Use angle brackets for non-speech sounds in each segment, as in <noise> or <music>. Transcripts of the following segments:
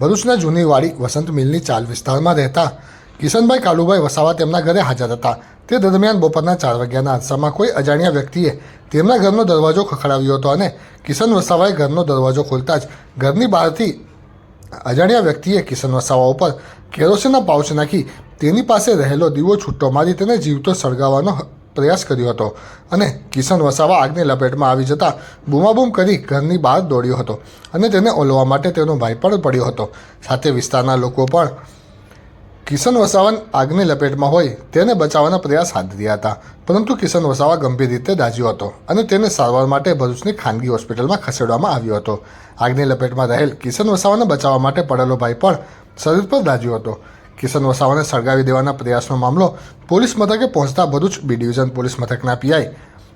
ભરૂચના જૂની વાડી વસંત મિલની ચાલ વિસ્તારમાં રહેતા કિશનભાઈ કાલુભાઈ વસાવા તેમના ઘરે હાજર હતા. તે દરમિયાન બપોરના ચાર વાગ્યાના અરસામાં કોઈ અજાણ્યા વ્યક્તિએ તેમના ઘરનો દરવાજો ખખડાવ્યો હતો અને કિશન વસાવાએ ઘરનો દરવાજો ખોલતા જ ઘરની બહારથી અજાણ્યા વ્યક્તિએ કિશન વસાવા ઉપર કેરોસીનના પાઉચ નાખી તેની પાસે રહેલો દીવો છૂટો મારી તેને જીવતો સળગાવવાનો પ્રયાસ કર્યો હતો અને કિશન વસાવા આગની લપેટમાં આવી જતા બૂમાબૂમ કરી ઘરની બહાર દોડ્યો હતો અને તેને ઓલવા માટે તેનો ભાઈ પણ પડ્યો હતો. સાથે વિસ્તારના લોકો પણ કિશન વસાવન આગની લપેટમાં હોય તેને બચાવવાના પ્રયાસ હાથ ધર્યા હતા. પરંતુ કિશન વસાવા ગંભીર રીતે દાઝ્યો હતો અને તેને સારવાર માટે ભરૂચની ખાનગી હોસ્પિટલમાં ખસેડવામાં આવ્યો હતો. આગની લપેટમાં રહેલ કિશન વસાવાને બચાવવા માટે પડેલો ભાઈ પણ શરીર પર દાઝ્યો હતો. કિશન વસાવાને સળગાવી દેવાના પ્રયાસનો મામલો પોલીસ મથકે પહોંચતા ભરૂચ બી ડિવિઝન પોલીસ મથકના PI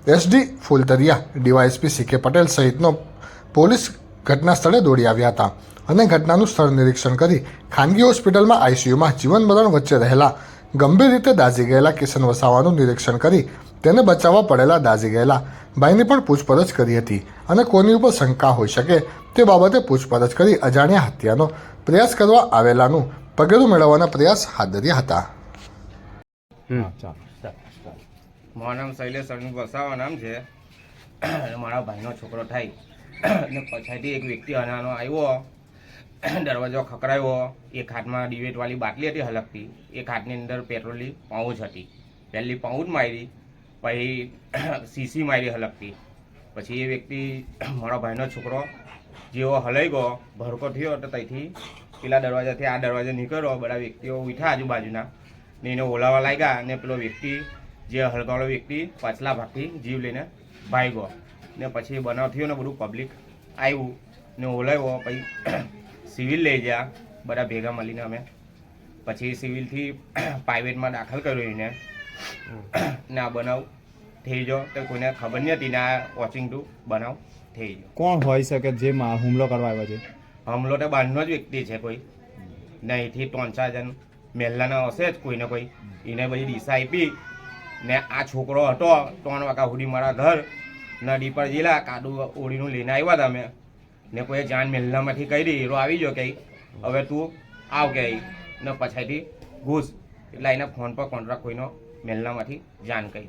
SD Phultariya, DYSP C K Patel સહિતનો પોલીસ ઘટના સ્થળે દોડી આવ્યા હતા અને ઘટનાનું સ્થળ નિરીક્ષણ કરી ખાનગી હોસ્પિટલમાં આઈસીયુમાં જીવન મરણ વચ્ચે રહેલા ગંભીર રીતે દાઝી ગયેલા કિશન વસાવાનું નિરીક્ષણ કરી તેને બચાવવા પડેલા દાઝી ગયેલા ભાઈની પણ પૂછપરછ કરી હતી અને કોની ઉપર શંકા હોઈ શકે તે બાબતે પૂછપરછ કરી અજાણ્યા હત્યાનો પ્રયાસ કરવા આવેલાનું પગેરું મેળવવાના પ્રયાસ હાથ ધર્યા હતા. હા મારું નામ શૈલેષ અરવિંદ વસાવા નામ છે. અને મારા ભાઈનો છોકરો થાય. અને પછાડીથી એક વ્યક્તિ અનાનો આવ્યો. દરવાજો ખકરાવ્યો એક હાથમાં ડિવેટવાળી બાટલી હતી હલકતી. એક હાથની અંદર પેટ્રોલની પાઉચ હતી. પહેલી પાઉચ મારી પછી સીસી મારી હલકતી. પછી એ વ્યક્તિ મારા ભાઈનો છોકરો જેવો હલાઈ ગયો ભરકો થયો તો ત્યાંથી પેલા દરવાજાથી આ દરવાજા નીકળ્યો બધા વ્યક્તિઓ ઉઠ્યા આજુબાજુના. ને એને ઓલાવા લાગ્યા અને પેલો વ્યક્તિ જે હલકાવાળો વ્યક્તિ પાછલા ભાગથી જીવ લઈને ભાઈ ગયો ને પછી બનાવ થયો ને બધું પબ્લિક આવ્યું ને ઓલાવ્યો પછી <clears throat> સિવિલ લઈ ગયા બધા ભેગા મળીને અમે. પછી સિવિલથી <clears throat> પ્રાઇવેટમાં દાખલ કર્યો એને. ને આ બનાવ થઈ ગયો તો કોઈને ખબર નહીં હતી ને આ વોચિંગ ટુ બનાવ થઈ ગયો કોણ હોઈ શકે જે મા- હુમલો કરવા આવ્યો છે? હમલો તો બહારનો જ વ્યક્તિ છે કોઈ. ને અહીંથી ત્રણ ચાર જણ મહેલાના હશે જ કોઈને કોઈ. એને બધી દિશા આપી ને આ છોકરો હતો ત્રણ વાગ્યા સુધી મારા ઘર નદી પર જેલા કાદુ ઓળીનું લઈને આવ્યા હતા અમે. ને કોઈ જાન મહેલામાંથી કરી એરો આવી ગયો કે હવે તું આવ કે ને પછાઈથી ઘૂસ. એટલે એના ફોન પર કોન્ટ્રાક્ટ કોઈનો મહેલામાંથી જાણ કરી.